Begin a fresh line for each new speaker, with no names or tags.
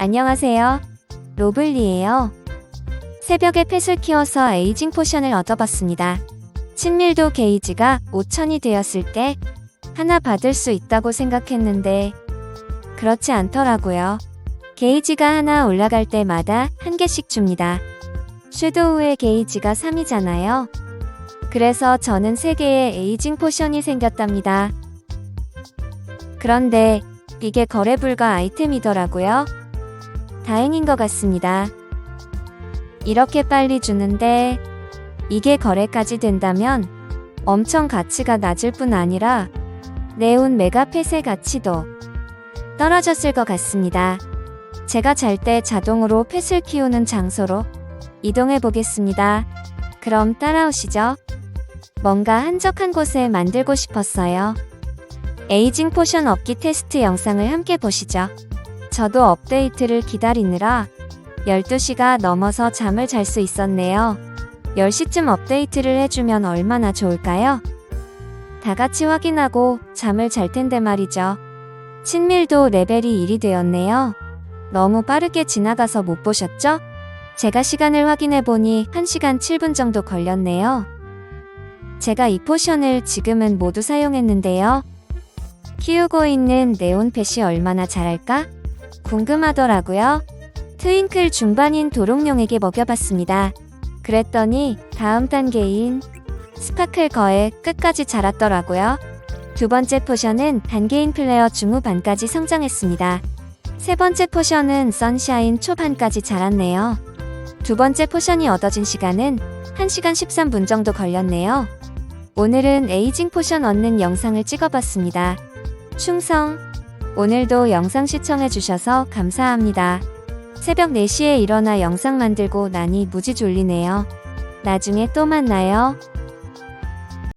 안녕하세요. 로블리예요. 새벽에 펫을 키워서 에이징 포션을 얻어봤습니다. 친밀도 게이지가 5000이 되었을 때 하나 받을 수 있다고 생각했는데 그렇지 않더라고요. 게이지가 하나 올라갈 때마다 한 개씩 줍니다. 섀도우의 게이지가 3이잖아요. 그래서 저는 3개의 에이징 포션이 생겼답니다. 그런데 이게 거래 불가 아이템이더라고요. 다행인 것 같습니다. 이렇게 빨리 주는데 이게 거래까지 된다면 엄청 가치가 낮을 뿐 아니라 네온 메가펫의 가치도 떨어졌을 것 같습니다. 제가 잘 때 자동으로 펫을 키우는 장소로 이동해 보겠습니다. 그럼 따라오시죠. 뭔가 한적한 곳에 만들고 싶었어요. 에이징 포션 업기 테스트 영상을 함께 보시죠. 저도 업데이트를 기다리느라 12시가 넘어서 잠을 잘 수 있었네요. 10시쯤 업데이트를 해주면 얼마나 좋을까요? 다 같이 확인하고 잠을 잘 텐데 말이죠. 친밀도 레벨이 1이 되었네요. 너무 빠르게 지나가서 못 보셨죠? 제가 시간을 확인해 보니 1시간 7분 정도 걸렸네요. 제가 이 포션을 지금은 모두 사용했는데요. 키우고 있는 네온펫이 얼마나 잘할까? 궁금하더라고요. 트윙클 중반인 도롱뇽에게 먹여봤습니다. 그랬더니 다음 단계인 스파클 거에 끝까지 자랐더라고요. 두 번째 포션은 단계인 플레어 중후반까지 성장했습니다. 세 번째 포션은 선샤인 초반까지 자랐네요. 두 번째 포션이 얻어진 시간은 1시간 13분 정도 걸렸네요. 오늘은 에이징 포션 얻는 영상을 찍어봤습니다. 충성! 오늘도 영상 시청해주셔서 감사합니다. 새벽 4시에 일어나 영상 만들고 나니 무지 졸리네요. 나중에 또 만나요.